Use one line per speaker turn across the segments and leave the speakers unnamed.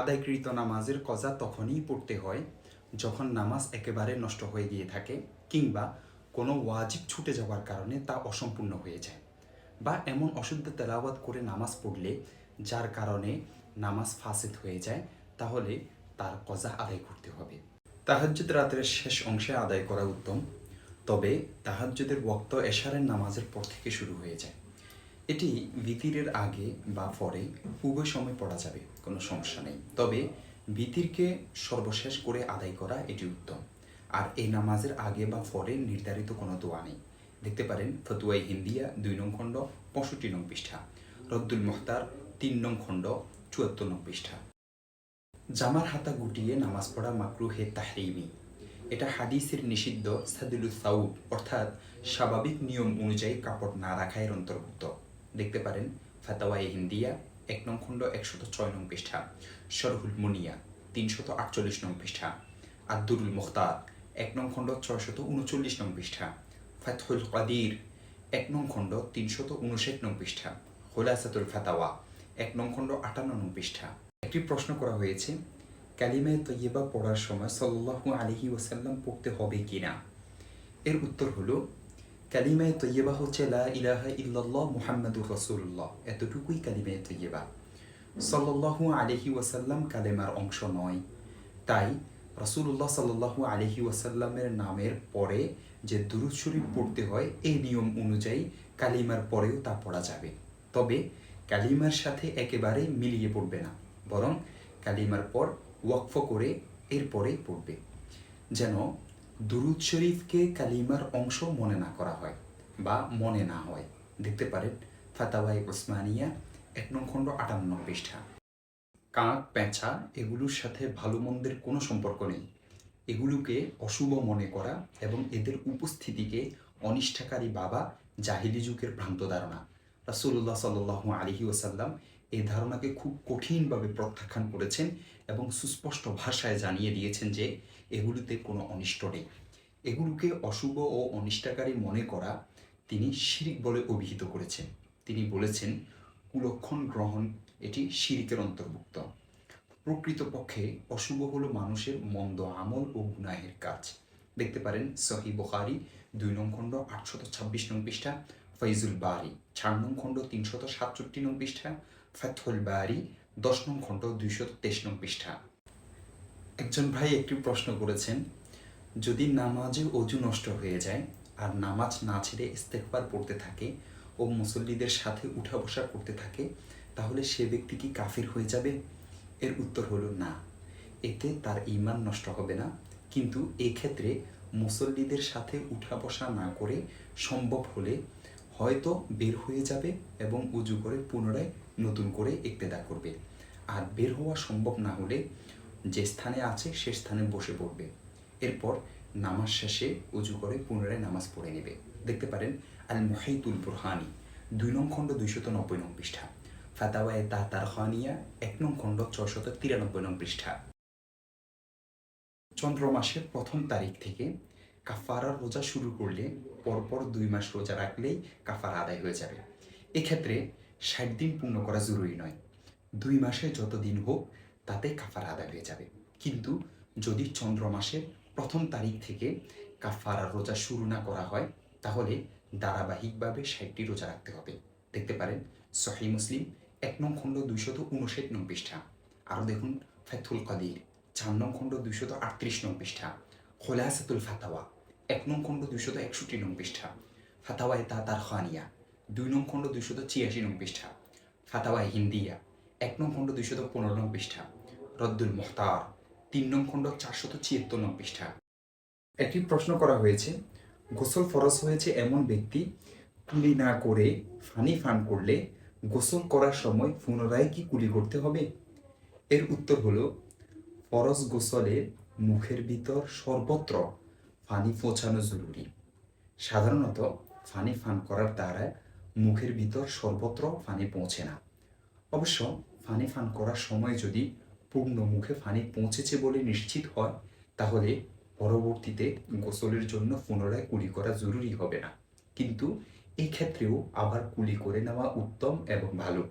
আদায়কৃত নামাজের কজা তখনই পড়তে হয় যখন নামাজ একেবারে নষ্ট হয়ে গিয়ে থাকে কিংবা কোনো ওয়াজিব ছুটে যাওয়ার কারণে তা অসম্পূর্ণ হয়ে যায় বা এমন অশুদ্ধ তেলাওয়াত করে নামাজ পড়লে যার কারণে নামাজ ফাসিদ হয়ে যায়, তাহলে তার কজা আদায় করতে হবে। তাহাজ্জুদ রাতের শেষ অংশে আদায় করা উত্তম, তবে তাহাজ্জুদের বক্ত এশারের নামাজের পর থেকে শুরু হয়ে যায়। এটি ভিতিরের আগে বা পরে উভয় সময় পড়া যাবে, কোনো সমস্যা নেই। তবে ভিতিরকে সর্বশেষ করে আদায় করা এটি উত্তম। আর এই নামাজের আগে বা পরে নির্ধারিত কোনো দোয়া নেই। দেখতে পারেন, ফতুয়াই হিন্দিয়া, দুই নং খণ্ড, পঁয়ষট্টি নং পৃষ্ঠা। রদ্দুল মোখতার, তিন নং খণ্ড, চুয়াত্তর নং পৃষ্ঠা। জামার হাতা গুটিয়ে নামাজ পড়া মাকরু হে তাহরিমি। এটা হাদিসের নিষিদ্ধ সাদিলু সাউব অর্থাৎ স্বাভাবিক নিয়ম অনুযায়ী কাপড় না রাখায়ের অন্তর্ভুক্ত। দেখতে পারেন ফাতাওয়াই হিন্দিয়া, এক নং খণ্ড, একশত ছয় নং পৃষ্ঠা। শরহুল মুনিয়া, তিনশত আটচল্লিশ নং পৃষ্ঠা। আব্দুল মুখতার, এক নং খণ্ড, ছয়শত উনচল্লিশ নং পৃষ্ঠা। ফাতহুল কাদির, এক নং খণ্ড, তিনশত উনষাট নং পৃষ্ঠা। হোলাসাতুল ফাতাওয়া, এক নং খণ্ড, আটান্ন নং পৃষ্ঠা। একটি প্রশ্ন করা হয়েছে কালিমায় তৈয়বা পড়ার সময় সাল্লাহু আলহি ওসাল্লাম পড়তে হবে কিনা? এর উত্তর হলো কালিমায় তৈয়বা হচ্ছে লা ইলাহা ইল্লাল্লাহ মুহাম্মাদুর রাসূলুল্লাহ। এতটুকুই কালিমায় তৈয়বা। সাল্লাল্লাহু আলহি ওয়াসাল্লাম কালেমার অংশ নয়। তাই রসুল্লাহ সাল্লাল্লাহু আলহি ওয়াসাল্লামের নামের পরে যে দুরুদ শরীফ পড়তে হয়, এই নিয়ম অনুযায়ী কালিমার পরেও তা পড়া যাবে। তবে কালিমার সাথে একেবারে মিলিয়ে পড়বে না, বরং কালিমার পর ওয়াকফ করে এরপরেই পড়বে। যেন দুরুদ শরীফকে কালিমার অংশ মনে না করা হয় বা মনে না হয়। দেখতে পারেন ফাতাওয়াই ওসমানিয়া, এক নং খণ্ড আটান্ন পৃষ্ঠা। কাক পেঁচা, এগুলোর সাথে ভালো মন্দের কোনো সম্পর্ক নেই। এগুলোকে অশুভ মনে করা এবং এদের উপস্থিতিকে অনিষ্ঠাকারী বাবা জাহিলি যুগের ভ্রান্ত ধারণা। রাসুল্লাহ সাল্লু আলহি ওসাল্লাম এই ধারণাকে খুব কঠিনভাবে প্রত্যাখ্যান করেছেন এবং সুস্পষ্ট ভাষায় জানিয়ে দিয়েছেন যে এগুলিতে কোনো অনিষ্ট নেই। এগুলোকে অশুভ ও অনিষ্টাকারী মনে করা তিনি শিরিক বলে অভিহিত করেছেন। তিনি বলেছেন, কুলক্ষণ গ্রহণ, এটি শিরিকের অন্তর্ভুক্ত। প্রকৃতপক্ষে অশুভ হলো মানুষের মন্দ আমল ও গুনাহের কাজ। দেখতে পারেন সহি বখারি, দুই নং খণ্ড, আটশত ছাব্বিশ নং পৃষ্ঠা, ফৈজুল বারি, চার নং খণ্ড, তিনশত সাতষট্টি নং পৃষ্ঠা ফাথুল বারি দশ নং খণ্ড দুইশো তেইশ নং পৃষ্ঠা। একজন ভাই একটি প্রশ্ন করেছেন, যদি নামাজে অজু নষ্ট হয়ে যায় আর নামাজ না ছেড়ে ইস্তেকবার পড়তে থাকে ও মুসল্লিদের সাথে উঠা বসা করতে থাকে, তাহলে সে ব্যক্তি কি কাফির হয়ে যাবে? এর উত্তর হলো না। এতে তার ইমান নষ্ট হবে না। কিন্তু এক্ষেত্রে মুসল্লিদের সাথে উঠা বসা না করে সম্ভব হলে হয়তো বের হয়ে যাবে এবং উজু করে পুনরায় নতুন করে ইক্তেদা করবে। আর বের হওয়া সম্ভব না হলে যে স্থানে আছে সে স্থানে বসে পড়বে। এরপর নামাজ শেষে উজু করে পুনরায় নামাজ পড়ে নেবে। দেখতে পারেন আল মহিতুল বুরহানি, দুই নং খণ্ড দুইশত নব্বই নং পৃষ্ঠা। ফাতাওয়ায় তা তার খানিয়া এক নং খণ্ড ছশত তিরানব্বই নং পৃষ্ঠা। চন্দ্র মাসের প্রথম তারিখ থেকে কাফারার রোজা শুরু করলে পরপর দুই মাস রোজা রাখলেই কাফারা আদায় হয়ে যাবে। এক্ষেত্রে ষাট দিন পূর্ণ করা জরুরি নয়। দুই মাসে যত দিন হোক, তাতে কাফারা আদায় হয়ে যাবে। কিন্তু যদি চন্দ্র মাসের প্রথম তারিখ থেকে কাফারার রোজা শুরু না করা হয়, তাহলে ধারাবাহিকভাবে ষাটটি রোজা রাখতে হবে। দেখতে পারেন, সহি মুসলিম এক নং খণ্ড দুইশত উনষাট নং পৃষ্ঠা। আরও দেখুন ফাইথুল কাদির চার নং খণ্ড দুইশত আটত্রিশ নং পৃষ্ঠা। খোলাসাতুল ফাতাওয়া এক নং খণ্ড দুইশত একষট্টি নং পৃষ্ঠা। ফাতাওয়ায় তা তার খানিয়া। দুই নং খণ্ড দুইশত ছিয়াশি নং পৃষ্ঠা। ফাতাওয়ায় হিন্দিয়া, এক নং খণ্ড দুইশত পনেরো নং পৃষ্ঠা। রদ্দুল মোহতার তিন নং খণ্ড চারশত ছিয়াত্তর নং পৃষ্ঠা। একটি প্রশ্ন করা হয়েছে, গোসল ফরজ হয়েছে এমন ব্যক্তি কুলি না করে ফানি ফান করলে গোসল করার সময় পুনরায় কি কুলি করতে হবে? এর উত্তর হলো, ফরজ গোসলে মুখের ভিতর সর্বত্র ফানি পৌঁছানো জরুরি। সাধারণত ফানি ফান করার দ্বারা মুখের ভিতর সর্বত্র ফানি পৌঁছে না। অবশ্য ফানি ফান করার সময় যদি পূর্ণ মুখে ফানি পৌঁছেছে বলে নিশ্চিত হয়, তাহলে পরবর্তীতে গোসলের জন্য পুনরায় কুলি করা জরুরি হবে না। কিন্তু এই ক্ষেত্রেও আবার কুলি করে নেওয়া উত্তম এবং ভালো।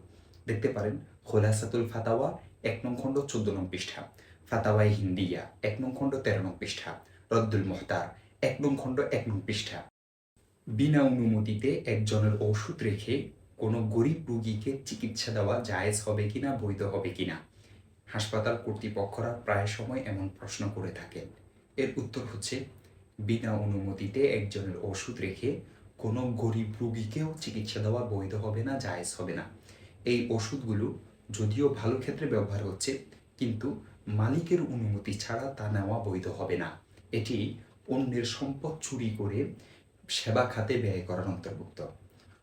দেখতে পারেন, খোলাসাতুল ফাতাওয়া এক নং খণ্ড চোদ্দ নং পৃষ্ঠা, ফাতাওয়াই হিন্দিয়া এক নং খণ্ড তেরো নং পৃষ্ঠা, রদ্দুল মোহতার এক নং খণ্ড এক নং পৃষ্ঠা। বিনা অনুমতিতে একজনের ওষুধ রেখে কোনো গরিব রোগীকে চিকিৎসা দেওয়া জায়েজ হবে কিনা, বৈধ হবে কিনা? হাসপাতাল কর্তৃপক্ষরা প্রায় সময় এমন প্রশ্ন করে থাকেন। এর উত্তর হচ্ছে, বিনা অনুমতিতে একজনের ওষুধ রেখে কোনো গরিব রোগীকেও চিকিৎসা দেওয়া বৈধ হবে না, জায়েজ হবে না। এই ওষুধগুলো যদিও ভালো ক্ষেত্রে ব্যবহার হচ্ছে, কিন্তু মালিকের অনুমতি ছাড়া তা নেওয়া বৈধ হবে না। এটি অন্যের সম্পদ চুরি করে সেবা খাতে ব্যয় করার অন্তর্ভুক্ত।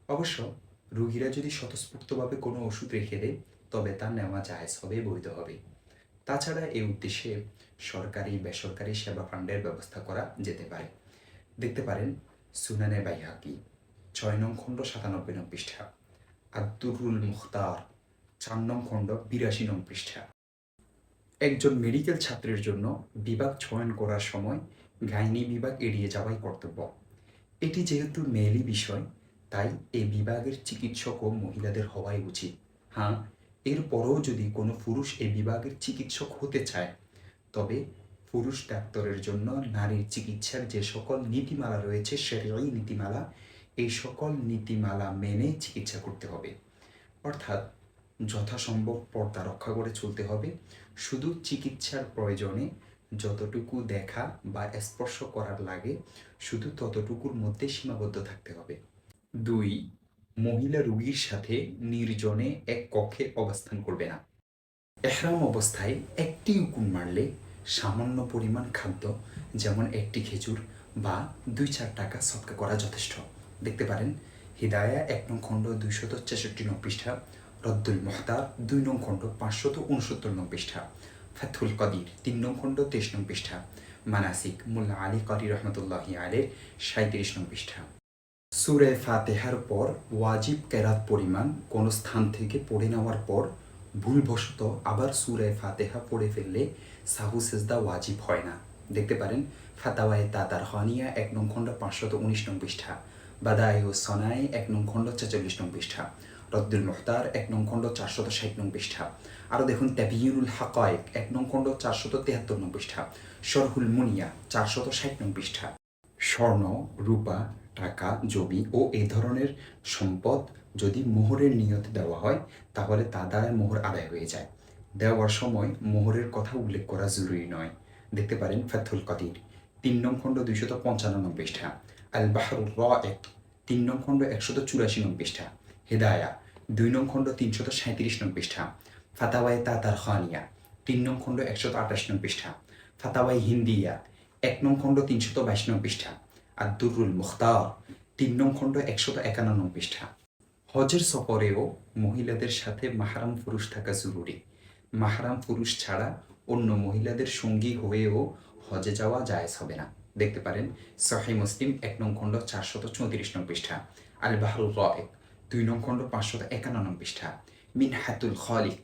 অবশ্য রুগীরা যদি স্বতঃস্ফূর্তভাবে কোনো ওষুধ রেখে দেয়, তবে তা নেওয়া জায়েজ হবে, বৈধ হবে। তাছাড়া এই উদ্দেশ্যে সরকারি, বেসরকারি সেবা ফান্ডের ব্যবস্থা করা যেতে পারে। দেখতে পারেন সুনানে বাইহাকি, ছয় নং খণ্ড সাতানব্বই নং পৃষ্ঠা, আব্দুরুল মুখতার, চার নং খণ্ড বিরাশি নং পৃষ্ঠা। একজন মেডিকেল ছাত্রের জন্য বিভাগ চয়ন করার সময় গাইনি বিভাগ এড়িয়ে যাওয়াই কর্তব্য। এটি যেহেতু মেয়েলি বিষয়, তাই এই বিভাগের চিকিৎসকও মহিলাদের হওয়াই উচিত। হ্যাঁ এরপরও যদি কোনো পুরুষ এই বিভাগের চিকিৎসক হতে চায়, তবে পুরুষ ডাক্তারের জন্য নারীর চিকিৎসার যে সকল নীতিমালা রয়েছে সেটাই নীতিমালা এই সকল নীতিমালা মেনে চিকিৎসা করতে হবে। অর্থাৎ যথাসম্ভব পর্দা রক্ষা করে চলতে হবে। শুধু চিকিৎসার প্রয়োজনে যতটুকু দেখা বা স্পর্শ করার লাগে, শুধু ততটুকুর মধ্যে সীমাবদ্ধ থাকতে হবে। দুই, মহিলা রুগীর সাথে নির্জনে এক কক্ষে অবস্থান করবে না। এহরাম অবস্থায় একটি উকুন মারলে সামান্য পরিমাণ খাদ্য, যেমন একটি খেজুর বা দুই চার টাকা সৎকা করা যথেষ্ট। দেখতে পারেন, হিদায়া এক নং খণ্ড দুইশত ছেষট্টি নং পৃষ্ঠা, রদ্দুল মহতার দুই নং খণ্ড পাঁচশত উনসত্তর নং পৃষ্ঠা। ফাথুল কদির, তিন নং খণ্ড, তেইশ নং পৃষ্ঠা। মানাসিক মুল্লা আলী করি রহমতুল্লাহ আলের সাঁত্রিশ নং পৃষ্ঠা। সুরে ফাতেহার পর ওয়াজিব কেরাত পরিমাণ কোনো স্থান থেকে পড়ে নেওয়ার পর ভুলবশত আবার সুরে ফাতেহা পড়ে ফেললে সাহু, সেজদা ওয়াজিব হয় না। দেখতে পারেন, ফাতাওয়ায় তাতার হানিয়া এক নং খণ্ড, পাঁচশত উনিশ নং পৃষ্ঠা। বাদায় ও সনাই এক নং খণ্ড, ছেচল্লিশ নং পৃষ্ঠা। রদ্দুল মুখতার, এক নং খণ্ড চারশত ষাট নং পৃষ্ঠা। আরও দেখুন তাবিউল হাকায়েক, এক নং খণ্ড চারশত তেহাত্তর নং পৃষ্ঠা। শরহুল মুনিয়া, চারশত ষাট নং পৃষ্ঠা। স্বর্ণ, রূপা, টাকা, জমি ও এই ধরনের সম্পদ যদি মোহরের নিয়তে দেওয়া হয়, তাহলে তা দ্বারা মোহর আদায় হয়ে যায়। দেওয়ার সময় মোহরের কথা উল্লেখ করা জরুরি নয়। দেখতে পারেন ফাথুল কদির। তিন নং খণ্ড দুইশত পঞ্চান্ন পৃষ্ঠা। আল বাহরুর র এক তিন নং খণ্ড একশত চুরাশি নং পৃষ্ঠা। হেদায়া দুই নং খণ্ড তিনশত সাঁত্রিশ নং পৃষ্ঠা। ফাতাওয়াই তাতার খানিয়া। তিন নং খণ্ড একশত আঠাশ নং পৃষ্ঠা। ফাতাওয়াই হিন্দিয়া। এক নং খণ্ড তিনশত বাইশ নং পৃষ্ঠা। আব্দুরুল মুখতার। তিন নং খণ্ড একশত একান্ন নং পৃষ্ঠা। হজের সফরেও মহিলাদের সাথে মাহারাম পুরুষ থাকা জরুরি। মাহারাম পুরুষ ছাড়া অন্য মহিলাদের সঙ্গী হয়েও হজে যাওয়া জায়েজ হবে না। দেখতে পারেন সহি মুসলিম এক নং খণ্ড চারশত চৌত্রিশ নং পৃষ্ঠা। আল বাহরুল রয়েক। দুই নং খণ্ড পাঁচশত একান্ন নং পৃষ্ঠা। মিন হাতুল খলিক,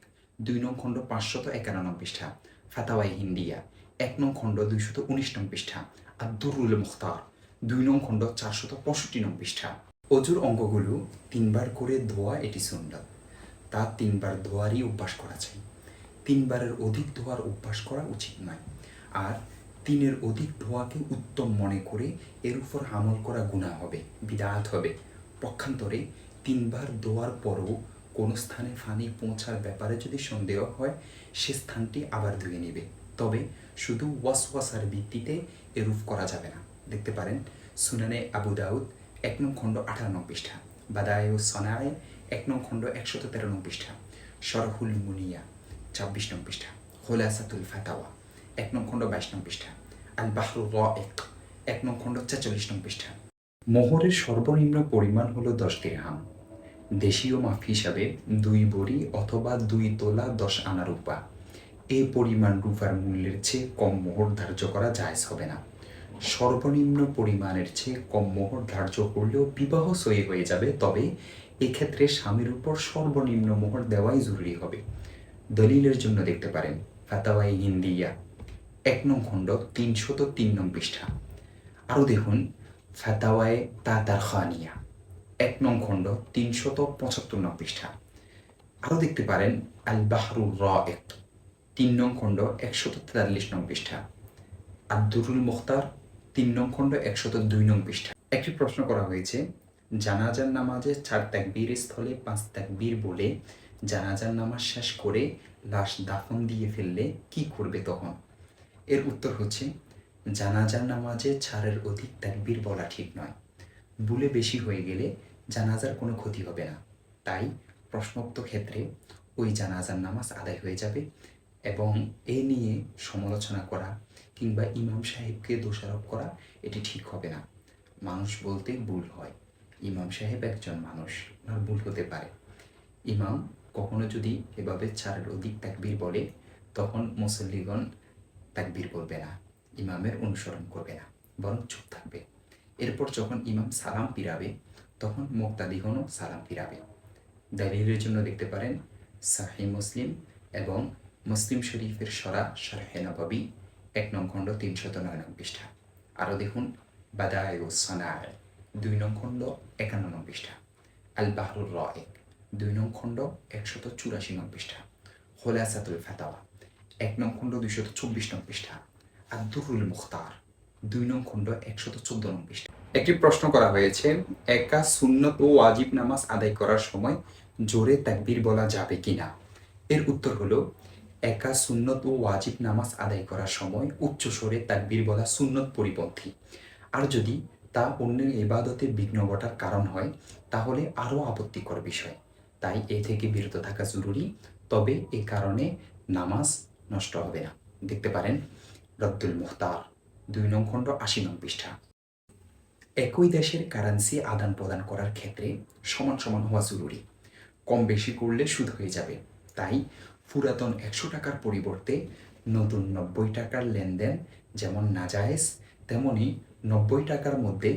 দুই নং খণ্ড পাঁচশত একান্ন নং পৃষ্ঠা। ফাতাওয়াই হিন্দিয়া, এক নং খণ্ড দুইশত উনিশ নং পৃষ্ঠা। আব্দুরুল মুখতার, দুই নং খণ্ড চারশত পঁয়ষট্টি নং পৃষ্ঠা। অজুর অঙ্গগুলো তিনবার করে ধোয়া এটি সুন্নাত। তা তিনবার ধোয়ারই অভ্যাস করা চাই। তিনবারের অধিক ধোয়ার অভ্যাস করা উচিত নয়। আর তিনের অধিক ধোয়াকে উত্তম মনে করে এর উপর আমল করা গুণা হবে, বিদাত হবে। পক্ষান্তরে তিনবার ধোয়ার পরও কোনো স্থানে ফানি পৌঁছার ব্যাপারে যদি সন্দেহ হয়, সে স্থানটি আবার ধুয়ে নেবে। তবে শুধু ওয়াসওয়াসার ভিত্তিতে এরূপ করা যাবে না। দেখতে পারেন, সুনানে আবু দাউদ এক নং খণ্ড আঠারো পৃষ্ঠা, বাদায় ও সনায় এক নং খণ্ড একশত তেরো নং পৃষ্ঠা সরহুল মুনিয়া ছাব্বিশ নং পৃষ্ঠা হোলাসাতুল ফাতাওয়া এক নং খণ্ড বাইশ নং পৃষ্ঠা আল বাহরু র এক এক নং খণ্ড ছেচল্লিশ নং পৃষ্ঠা। মোহরের সর্বনিম্ন পরিমাণ হলো দশ দিরহাম। দেশীয় মাফ হিসাবে দুই বড়ি অথবা দুই তোলা দশ আনা রূপা। এই পরিমাণ রূপার মূল্যের চেয়ে কম মোহর ধার্য করা জায়জ হবে না। সর্বনিম্ন পরিমাণের চেয়ে কম মোহর ধার্য করলেও বিবাহ সই হয়ে যাবে, তবে এক্ষেত্রে স্বামীর উপর সর্বনিম্ন মোহর দেওয়াই জরুরি হবে। দলিলের জন্য দেখতে পারেন ফাতাওয়াই হিন্দিয়া, এক নং খণ্ড, তিনশত তিন নং পৃষ্ঠা। আরও দেখুন, ফাতাওয়ায় তাতার খানিয়া এক নং খণ্ড, তিনশত পঁচাত্তর নং পৃষ্ঠা। আরও দেখতে পারেন আল বাহরুর র এক তিন নং খণ্ড, একশত তেতাল্লিশ নং পৃষ্ঠা। আব্দুরুল মুখতার, তিন নং খণ্ড, একশত দুই নং পৃষ্ঠা। একটি প্রশ্ন করা হয়েছে, জানাজার নামাজে চার তাকবীর স্থলে পাঁচ তাকবীর বলে জানাজার নামাজ শেষ করে লাশ দাফন দিয়ে ফেললে কি করবে তখন? এর উত্তর হচ্ছে, জানাজার নামাজে ছাড়ের অধিক তাকবীর বলা ঠিক নয়। ভুলে বেশি হয়ে গেলে জানাজার কোনো ক্ষতি হবে না। তাই প্রশ্নোক্ত ক্ষেত্রে ওই জানাজার নামাজ আদায় হয়ে যাবে এবং এ নিয়ে সমালোচনা করা কিংবা ইমাম সাহেবকে দোষারোপ করা এটি ঠিক হবে না। মানুষ বলতে ভুল হয়। ইমাম সাহেব একজন মানুষ ওনার ভুল হতে পারে। ইমাম কখনো যদি এভাবে চারের অধিক তাকবীর বলে, তখন মুসল্লিগণ তাকবীর করবে না, ইমামের অনুসরণ করবে না, বরং চুপ থাকবে। এরপর যখন ইমাম সালাম ফিরাবে, তখন মোক্তাদিগণও সালাম ফিরাবে। দালিলের জন্য দেখতে পারেন, সাহি মুসলিম এবং মুসলিম শরীফের সরা শারহে নবাবী, এক নং খণ্ড তিনশত নয় নং পৃষ্ঠা। আরও দেখুন, বাদায় ও সনায়, দুই নং খণ্ড একান্ন নং পৃষ্ঠা। আল বাহরুর র এক দুই নং খণ্ড একশত চুরাশি নং পৃষ্ঠা। হোলাসাতুল ফাতাওয়া, এক নং খণ্ড দুইশত চব্বিশ নং পৃষ্ঠা। আব্দুরুল মুখতার দুই নং খণ্ড একশত চোদ্দ নং পৃষ্ঠা। একটি প্রশ্ন করা হয়েছে, একা সুন্নত ও ওয়াজিব নামাজ আদায় করার সময় জোরে তাকবীর বলা যাবে কিনা? এর উত্তর হলো, একা সুন্নত ও ওয়াজিব নামাজ আদায় করার সময় উচ্চ স্বরে তাকবীর বলা সুন্নত পরিপন্থী। আর যদি তা অন্যের ইবাদতে বিঘ্ন ঘটার কারণ হয়, তাহলে আরও আপত্তিকর বিষয়। তাই এ থেকে বিরত থাকা জরুরি, তবে এ কারণে নামাজ নষ্ট হবে না। দেখতে পারেন, রব্দুল মুখতার। দুই নং খণ্ড আশি নং পৃষ্ঠা। একই দেশের কারেন্সি আদান প্রদান করার ক্ষেত্রে সমান সমান হওয়া জরুরি। কম বেশি করলে সুদ হয়ে যাবে। তাই পুরাতন একশো টাকার পরিবর্তে নতুন নব্বই টাকার লেনদেন যেমন নাজায়েজ, তেমনি নব্বই টাকার মধ্যে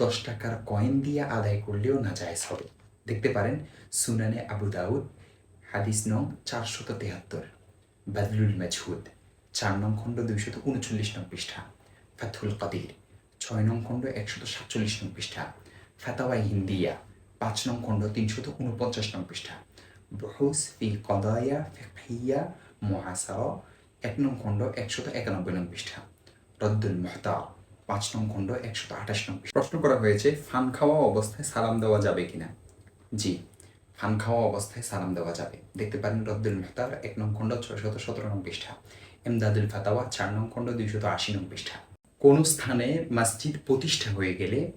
দশ টাকার কয়েন দিয়ে আদায় করলেও নাজায়েজ হবে। দেখতে পারেন সুনানে আবু দাউদ, হাদিস নং চারশত তেহাত্তর, বাদলুল মেজহুদ, চার নং খণ্ড দুইশত উনচল্লিশ নং পৃষ্ঠা। ফাথুল কাদির, ছয় নং খণ্ড একশত সাতচল্লিশ নং পৃষ্ঠা। ফাতাওয়াই হিন্দিয়া, পাঁচ নং খণ্ড তিনশত উনপঞ্চাশ নং পৃষ্ঠা। বহুস ফি কদায়া ফিকহিয়া মুআসারা এক নং খণ্ড একশত একানব্বই নং পৃষ্ঠা। রদ্দুল মুহতা পাঁচ নং খণ্ড একশত আঠাশ নং প্রশ্ন করা হয়েছে, ফান খাওয়া অবস্থায় সালাম দেওয়া যাবে কিনা? জি, ফান খাওয়া অবস্থায় সালাম দেওয়া যাবে। দেখতে পারেন রদ্দুল মুহতার, এক নং খণ্ড ছয়শত সতেরো নং পৃষ্ঠা। এমদাদুল ফাতাওয়া, চার নং খণ্ড দুইশত আশি নং পৃষ্ঠা। কোনো স্থানে মসজিদ প্রতিষ্ঠা হয়ে গেলে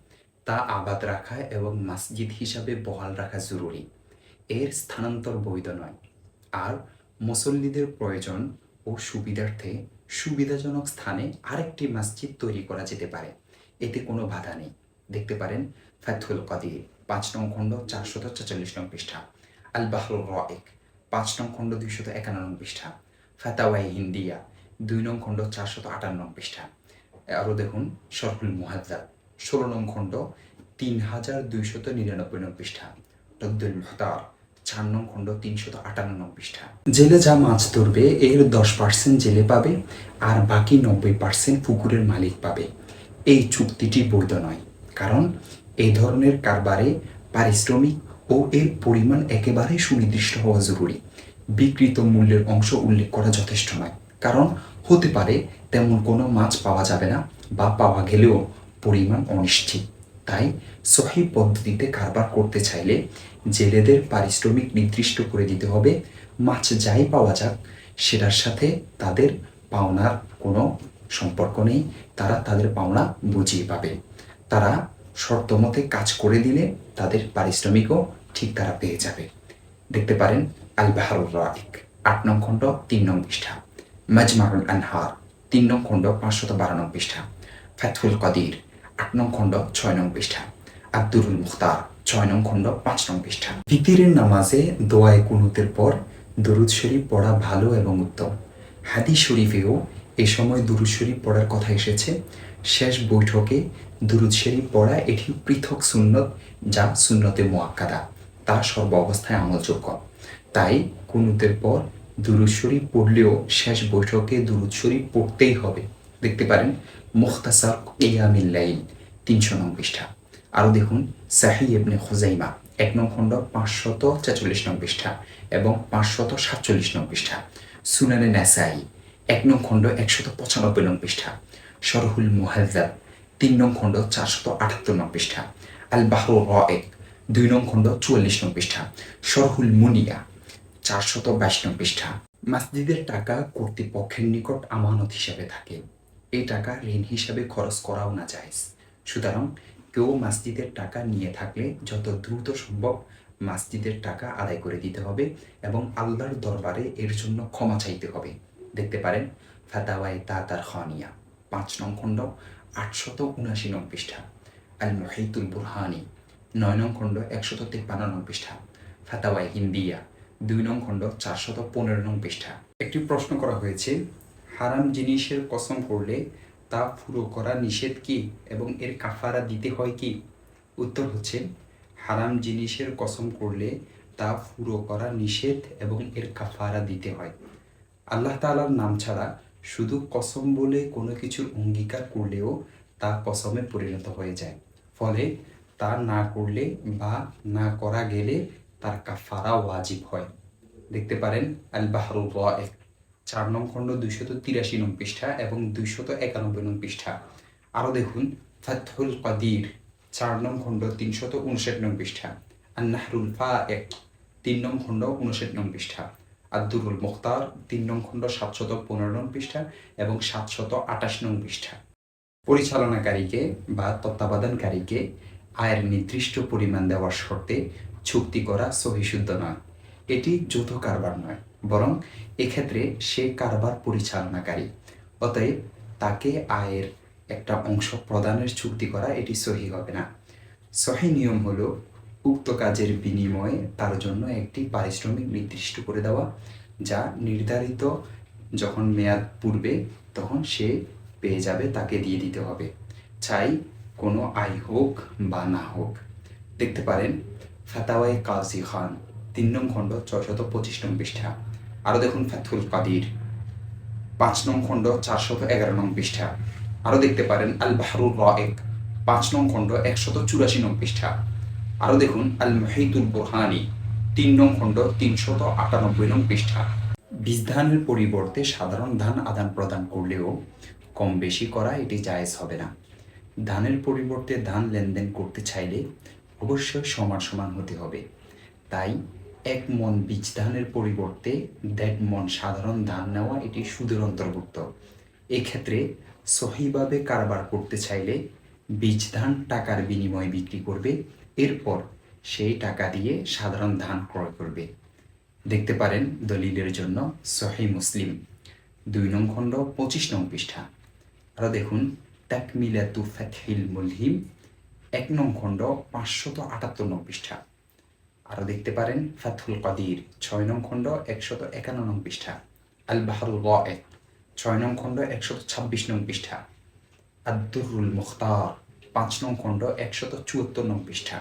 তা আবাদ রাখা এবং মসজিদ হিসাবে বহাল রাখা জরুরি। এর স্থানান্তর বৈধ নয়। আর মুসল্লিদের প্রয়োজন ও সুবিধার্থে সুবিধাজনক স্থানে আরেকটি মসজিদ তৈরি করা যেতে পারে। এতে কোনো বাধা নেই। দেখতে পারেন ফাথুল কাদির, পাঁচ নং খণ্ড, চারশত ছেচল্লিশ নং পৃষ্ঠা। আল বাহরুর রয়েক, পাঁচ নং খণ্ড, দুইশত একান্ন নং পৃষ্ঠা। ফাতাওয়াই হিন্দিয়া, দুই নং খণ্ড, চারশত আটান্ন পৃষ্ঠা। আরও দেখুন শরফুল মুহাদ্দাব ষোলো নং খণ্ড, তিন হাজার দুইশত নিরানব্বই নং পৃষ্ঠা। রদ্দুল মুহতার চার নং খণ্ড, তিনশত আটান্ন নং পৃষ্ঠা। জেলে যা মাছ ধরবে, এর দশ পার্সেন্ট জেলে পাবে, আর বাকি নব্বই পার্সেন্ট পুকুরের মালিক পাবে। এই চুক্তিটি বৈধ নয়, কারণ এই ধরনের কারবারে পারিশ্রমিক ও এর পরিমাণ একেবারে সুনির্দিষ্ট হওয়া জরুরি। বিকৃত মূল্যের অংশ উল্লেখ করা যথেষ্ট নয়, কারণ হতে পারে তেমন কোনো মাছ পাওয়া যাবে না বা পাওয়া গেলেও পরিমাণ অনিশ্চিত। তাই সহি পদ্ধতিতে কারবার করতে চাইলে জেলেদের পারিশ্রমিক নির্দিষ্ট করে দিতে হবে। মাছ যাই পাওয়া যাক, সেটার সাথে তাদের পাওনার কোনো সম্পর্ক নেই। তারা তাদের পাওনা বুঝিয়ে পাবে। তারা শর্ত মতে কাজ করে দিলে তাদের পারিশ্রমিকও ঠিক তারা পেয়ে যাবে। দেখতে পারেন আল রাইক আট নং খণ্ড, তিন নং পৃষ্ঠা। মাজমাউল আনহার। তিন নং খণ্ড পাঁচশত বারো নং পৃষ্ঠা। ফাথুল কদির, আট নং খণ্ড ছয় নং পৃষ্ঠা। আব্দুরুল মুখতার, ছয় নং খণ্ড পাঁচ নং পৃষ্ঠা। ফিতিরের নামাজে দোয়ায় কুনুতের পর দরুদ শরীফ পড়া ভালো এবং উত্তম। হাদিস শরীফেও এ সময় দুরুদ শরীফ পড়ার কথা এসেছে। শেষ বৈঠকে দুরুদ শরীফ পড়া এটি পৃথক সুন্নত যা সুন্নতে মোয়াক্কাদা তা সর্ব অবস্থায় আমলযোগ্য। তাই কুনুতের পর দুরুদ শরীফ পড়লেও শেষ বৈঠকে দুরুদ শরীফ পড়তেই হবে। দেখতে পারেন, মুখতাসার ইয়ামিল্লাইল তিনশো নং পৃষ্ঠা। আরও দেখুন, সাহি ইবনে খুজাইমা, এক নং খণ্ড, পাঁচশত ছেচল্লিশ নং পৃষ্ঠা এবং পাঁচশত সাতচল্লিশ নং পৃষ্ঠা। সুনানে নাসাই, এক নং খণ্ড, একশত পঁচানব্বই নং পৃষ্ঠা। শরহুল মুহাজ্জাব, তিন নং খণ্ড, চারশত আটাত্তর নং পৃষ্ঠা। আল বাহরু এক দুই নং খণ্ড, চুয়াল্লিশ নং পৃষ্ঠা। শরহুল মুনিয়া চারশত বাইশ পৃষ্ঠা। মসজিদের টাকা কর্তৃপক্ষের নিকট আমানত হিসাবে থাকে। এই টাকা ঋণ হিসাবে খরচ করাও না যায় সুতরাং কেউ মসজিদের টাকা নিয়ে থাকলে যত দ্রুত সম্ভব মসজিদের টাকা আদায় করে দিতে হবে এবং আল্লাহর দরবারে এর জন্য ক্ষমা চাইতে হবে। দেখতে পারেন, ফাতাওয়াই তাতার খানিয়া, পাঁচ নং খণ্ড, আটশত উনাশি নং পৃষ্ঠা। আল মহিতুল বুরহানি, নয় নং খণ্ড, একশত তিপ্পান্ন নং পৃষ্ঠা। ফাতাওয়াই হিন্দিয়া দুই নং খণ্ড, চারশত পনেরো নং পৃষ্ঠা। একটি প্রশ্ন করা হয়েছে, হারাম জিনিসের কসম করলে তা পুরো করা নিষেধ কি এবং এর কাফারা দিতে হয় কি? উত্তর হচ্ছে, হারাম জিনিসের কসম করলে তা পুরো করা নিষেধ এবং এর কাফারা দিতে হয়। আল্লাহ তাআলার নাম ছাড়া শুধু কসম বলে কোনো কিছুর অঙ্গীকার করলেও তা কসমে পরিণত হয়ে যায়। ফলে তা না করলে বা না করা গেলে তার কাফারা ওয়াজিব হয়। দেখতে পারেন আল বাহরুল রায়েক চার নং খণ্ড দুইশত তিরাশি নং পৃষ্ঠা এবং দুইশত একানব্বই নং পৃষ্ঠা। আরও দেখুন, ফাতহুল কাদির, চার নং খণ্ড তিনশত উনষাট নং পৃষ্ঠা। আর নাহরুল ফা এক তিন নং খণ্ড উনষাট নং পৃষ্ঠা। আব্দুরুল মুখতার, তিন নং খণ্ড সাতশত পনেরো নং পৃষ্ঠা এবং সাতশত আটাশ নং পৃষ্ঠা। পরিচালনাকারীকে বা তত্ত্বাবধানকারীকে আয়ের নির্দিষ্ট পরিমাণ দেওয়ার শর্তে চুক্তি করা সহিশুদ্ধ নয়। এটি যৌথ কারবার নয়, বরং এক্ষেত্রে সে কারবার পরিচালনাকারী। অতএব তাকে আয়ের একটা অংশ প্রদানের চুক্তি করা এটি সহি হবে না। সহি নিয়ম হলো, উক্ত কাজের বিনিময়ে তার জন্য একটি পারিশ্রমিক নির্দিষ্ট করে দেওয়া, যা নির্ধারিত যখন মেয়াদ পূর্বে তখন সে পেয়ে যাবে, তাকে দিয়ে দিতে হবে। চাই কোনো আয় হোক বা না হোক। দেখতে পারেন ফাতাওয়াই কাজী খান, তিন নং খণ্ড, ছয়শত পঁচিশ নং পৃষ্ঠা। আরও দেখুন ফাথুল কাদির। পাঁচ নং খণ্ড, চারশত এগারো নং পৃষ্ঠা। আরও দেখতে পারেন আল বাহরুল রায়েক, পাঁচ নং খণ্ড, একশত চুরাশি নং পৃষ্ঠা। আরও দেখুন আল মহিদুল বোরহানি, তিন নং খণ্ড, তিনশত আটানব্বই নং পৃষ্ঠা। বীজ ধানের পরিবর্তে সাধারণ ধান আদান প্রদান করলেও কম বেশি করা এটি জায়েজ হবে না। ধানের পরিবর্তে ধান লেনদেন করতে চাইলে অবশ্যই সমান সমান হতে হবে। তাই এক মন বীজ ধানের পরিবর্তে দেড় মন সাধারণ ধান নেওয়া এটি সুদের অন্তর্ভুক্ত। এক্ষেত্রে সহিভাবে কারবার করতে চাইলে বীজ ধান টাকার বিনিময়ে বিক্রি করবে, এরপর সেই টাকা দিয়ে সাধারণ ধান ক্রয় করবে। দেখতে পারেন দলিলের জন্য সহি মুসলিম। দুই নং খণ্ড, পঁচিশ নং পৃষ্ঠা। আরও দেখুন, তাকমিলাতু ফাতহিল মুলহিম এক নং খণ্ড পাঁচশত আটাত্তর নং পৃষ্ঠা। আরও দেখতে পারেন ফাথুল কাদির, ছয় নং খণ্ড একশত একান্ন নং পৃষ্ঠা। আল বাহারুল এক ছয় নং খণ্ড একশত ছাব্বিশ নং পৃষ্ঠা। আব্দুরুল মুখতার, পাঁচ নং খণ্ড একশত চুয়াত্তর নং পৃষ্ঠা।